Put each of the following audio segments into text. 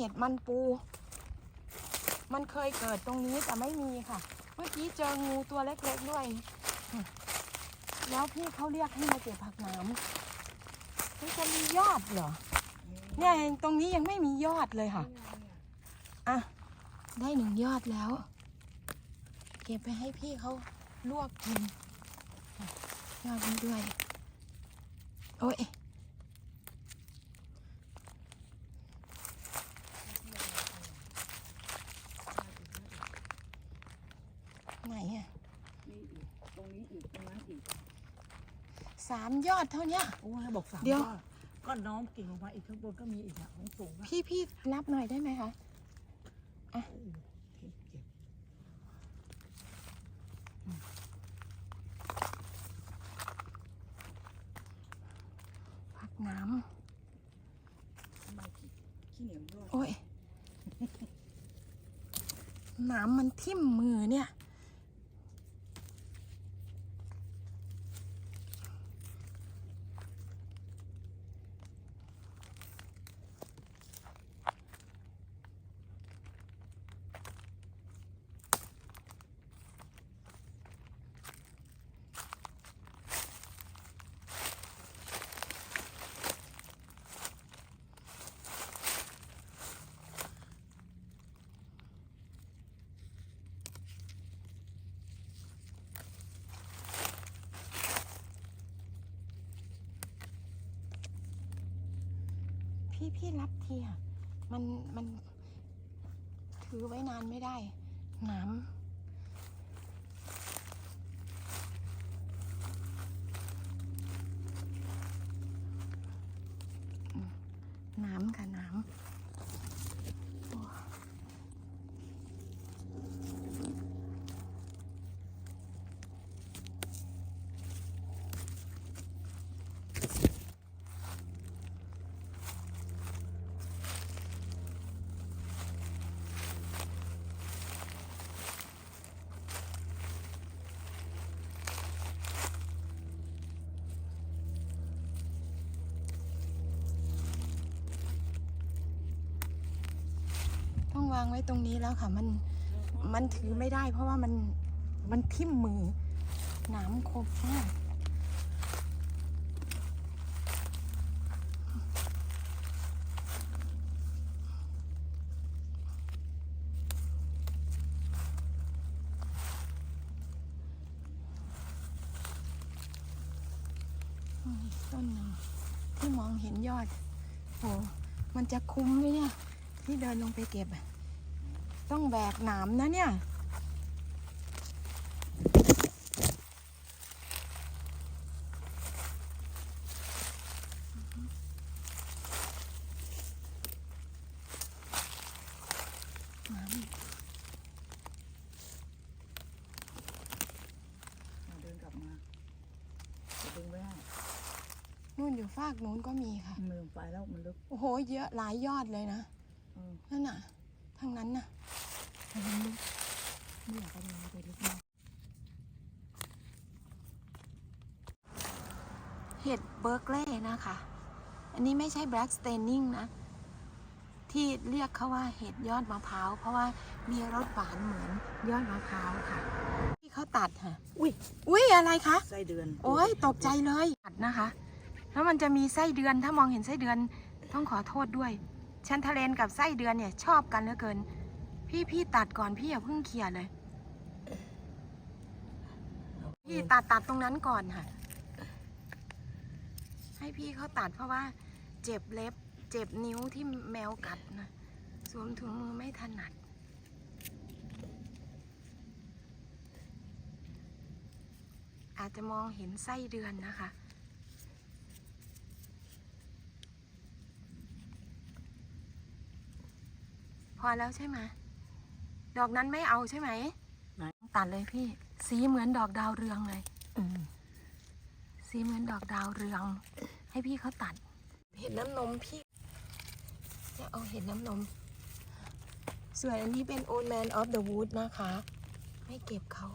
ห็ดมันปู มันเคยเกิดตรงนี้แต่ไม่มีค่ะ เมื่อกี้เจองูตัวเล็กๆด้วย แล้วพี่เขาเรียกให้มาเก็บผักหน้ำนี่จะมียอดเหรอ เนี่ยตรงนี้ยังไม่มียอดเลยค่ะ อะ ได้หนึ่งยอดแล้ว เก็บไปให้พี่เขาลวกกินยอดนี้ด้วย โอ้ย ไหนอะ นี่อีกตรงนี้อีกตรงนั้นอีก สามยอดเท่าเนี้ย โอ้ยบอกสามเดี๋ยว อก็น้อมกิ่งลงมาอีกข้างบนก็มีอีกอะของสูงอะพี่พี่นับหน่อยได้ไหมคะ โอ้โหเก็บเก็บผักน้ทำไมขี้ขี้เหนียวด้วยำโอ้ย น้ำมันทิ่มมือเนี่ย พี่พี่รับทีอะมันมันถือไว้นานไม่ได้น้ำอืมน้ำค่ะน้ำ วางไว้ตรงนี้แล้วค่ะ มันมันถือไม่ได้ เพราะว่ามันมันทิ่มมือนามคมมากต้นหนึ่งที่มองเห็นยอดโหมันจะคุ้มไหมเนี่ย ที่เดินลงไปเก็บอะ ต้องแบกหนามนะเนี่ยหนามอะเดินกลับมาจะดึงไว้ให้นู่นอยู่ฟากนู้นก็มีค่ะมือไปแล้วมันลึก โอ้โห เยอะหลายยอดเลยนะเออนั่นน่ะ ทางนั้นน่ะทางนั้นลึกไม่อยากให้มันไปลึกมากเห็ดเบอร์เกลย์นะคะ อันนี้ไม่ใช่แบล็กสเตนนิงนะ ที่เรียกเขาว่าเห็ดยอดมะพร้าว เพราะว่ามีรสหวานเหมือนยอดมะพร้าวค่ะ ที่เขาตัดค่ะ อุ้ยอุ้ยอะไรคะ ไส้เดือน โอ้ยตกใจเลยตัดนะคะ แล้วมันจะมีไส้เดือนถ้ามองเห็นไส้เดือนต้องขอโทษด้วย ชันทะเลนกับไส้เดือนเนี่ย ชอบกันเหลือเกิน พี่พี่ตัดก่อนพี่อย่าเพิ่งเคลียร์เลย พี่ตัดตัดตรงนั้นก่อนค่ะ ให้พี่เขาตัดเพราะว่า เจ็บเล็บ เจ็บนิ้วที่แมวกัดนะสวมถุงมือไม่ถนัดอาจจะมองเห็นไส้เดือนนะคะ พอแล้วใช่ไหมดอกนั้นไม่เอาใช่ไหมไหน ตัดเลยพี่ สีเหมือนดอกดาวเรืองเลย อืมสีเหมือนดอกดาวเรือง ให้พี่เขาตัด เห็ดน้ำนมพี่ จะเอาเห็ดน้ำนม ส่วนอันนี้เป็น Old Man of the Wood นะคะ ไม่เก็บเขา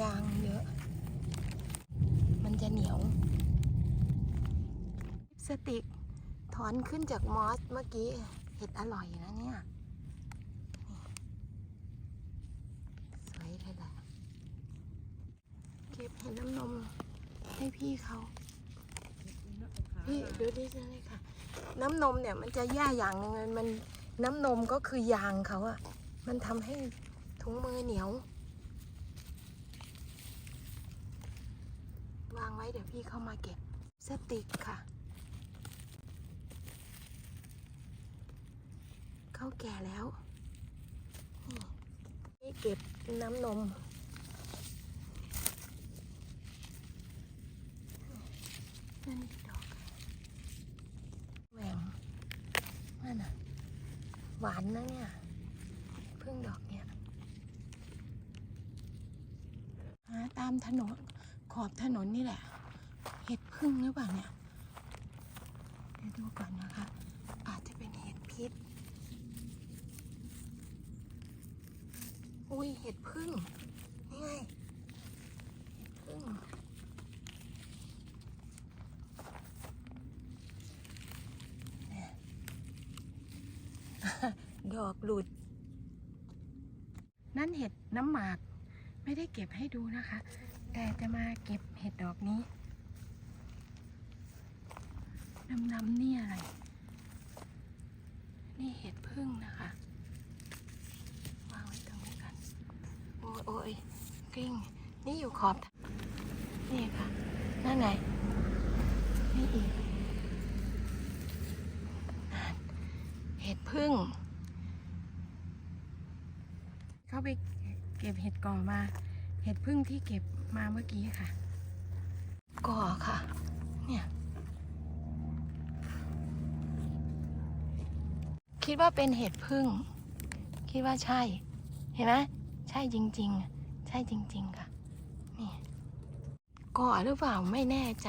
ยางเยอะ มันจะเหนียวลิปสติกถอนขึ้นจากมอสเมื่อกี้ เห็ดอร่อยนะเนี่ย สวยเลยแหละเก็บเห็ดน้ำนมให้พี่เขาพี่ดูดิจะเลยค่ะ น้ำนมเนี่ยมันจะแย่อย่างนึงมันน้ำนมก็คือยางเขาอะมันทำให้ถุงมือเหนียวางไว้เดี๋ยว พี่เข้ามาเก็บสติกค่ะ เข้าแก่แล้ว นี่เก็บน้ำนมนั่นดอกแหวงนั่นน่ะ หวานนะเนี่ยพึ่งดอกเนี่ยหาตามถนนขอบถนนนี่แหละ เห็ดพึ่งหรือเปล่าเนี่ย เดี๋ยวดูก่อนนะคะ อาจจะเป็นเห็ดพิษ อุ้ยเห็ดพึ่งนี่ไงเห็ดพึ่งดอกหลุด นั่นเห็ดน้ำหมาก ไม่ได้เก็บให้ดูนะคะ แต่จะมาเก็บเห็ดดอกนี้ ดำๆนี่อะไร นี่เห็ดพึ่งนะคะวางไว้ตรงนี้กัน โอ้ยโอ้ยกิ้ง นี่อยู่ขอบ นี่ค่ะ นั่นไง นี่อีกเห็ดพึ่ง เข้าไปเก็บเห็ดก่อมา เห็ดพึ่งที่เก็บมาเมื่อกี้ค่ะ ก่อค่ะ เนี่ย คิดว่าเป็นเห็ดพึ่ง คิดว่าใช่ เห็นไหมใช่จริง ๆ ใช่จริง ๆ ค่ะ นี่ก่อหรือเปล่าไม่แน่ใจ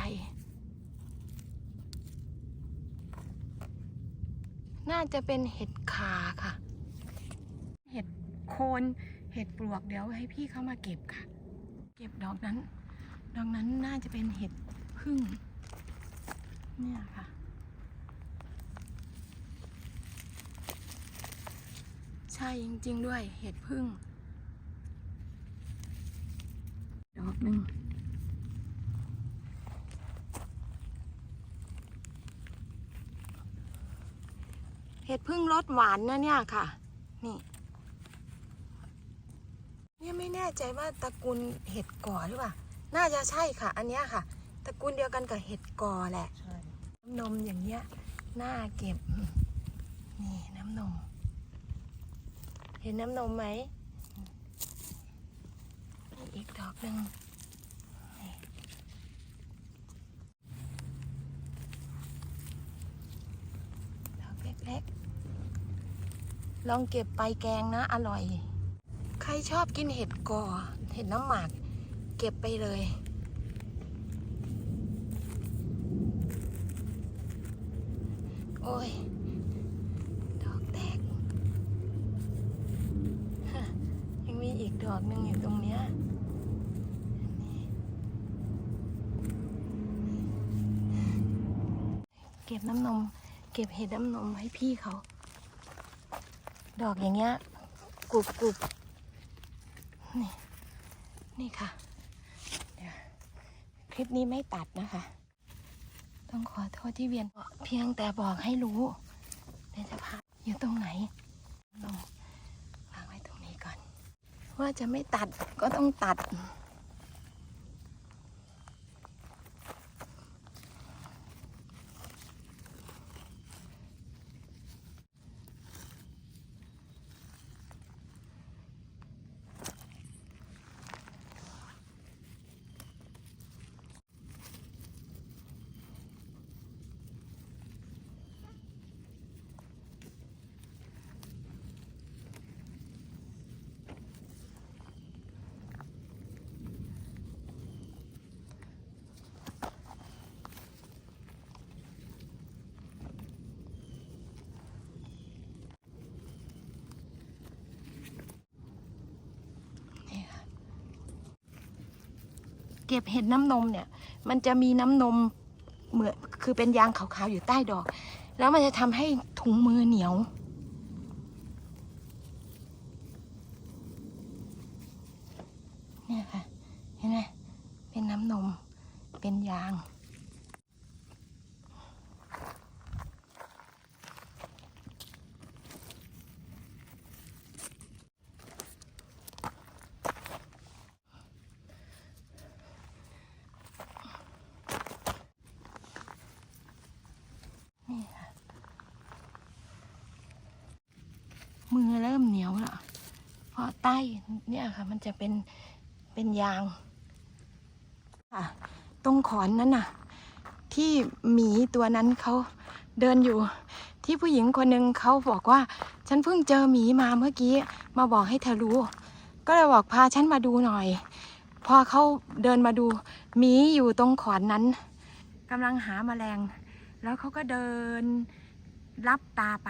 น่าจะเป็นเห็ดขาค่ะ เห็ดโคนเห็ดปลวกเดี๋ยวให้พี่เข้ามาเก็บค่ะ เก็บดอกนั้น ดอกนั้นน่าจะเป็นเห็ดพึ่ง เนี่ยค่ะ ใช่จริง ๆ ด้วยเห็ดพึ่ง ดอกหนึ่งเห็ดพึ่งรสหวานนะเนี่ยค่ะ นี่เนี่ยไม่แน่ใจว่าตระกูลเห็ดก่อหรือเปล่า น่าจะใช่ค่ะ อันเนี้ยค่ะ ตระกูลเดียวกันกับเห็ดก่อแหละใช่น้ำนมอย่างเงี้ย น่าเก็บ นี่น้ำนม เห็นน้ำนมไหมอีกดอกหนึ่งดอกเล็กๆ ลองเก็บไปแกงนะ อร่อย ใครชอบกินเห็ดก่อ เห็ดน้ำหมาก เก็บไปเลยโอ้ย ดอกแตกฮะยังมี อีกดอกหนึ่งอยู่ตรงเนี้ยเก็บน้ำนม เก็บเห็ดน้ำนมให้พี่เขา ดอกอย่างเงี้ยกรุบกรุบนี่ นี่ค่ะคลิปนี้ไม่ตัดนะคะ ต้องขอโทษที่เวียนเพียงแต่บอกให้รู้เดี๋ยวจะพาอยู่ตรงไหนลองวางไว้ตรงนี้ก่อน ว่าจะไม่ตัดก็ต้องตัด เก็บเห็ดน้ำนมเนี่ย มันจะมีน้ำนมเหมือนคือเป็นยางขาวๆอยู่ใต้ดอก แล้วมันจะทำให้ถุงมือเหนียว เนี่ยค่ะ เห็นไหมเป็นน้ำนม เป็นยาง มือเริ่มเหนียวแล้วเพราะใต้เนี่ยค่ะ มันจะเป็นเป็นยางค่ะตรงขอนนั้นน่ะ ที่หมีตัวนั้นเขาเดินอยู่ ที่ผู้หญิงคนหนึ่งเขาบอกว่า ฉันเพิ่งเจอหมีมาเมื่อกี้ มาบอกให้เธอรู้ ก็เลยบอกพาฉันมาดูหน่อย พอเขาเดินมาดูหมีอยู่ตรงขอนนั้นกำลังหาแมลง แล้วเขาก็เดินรับตาไป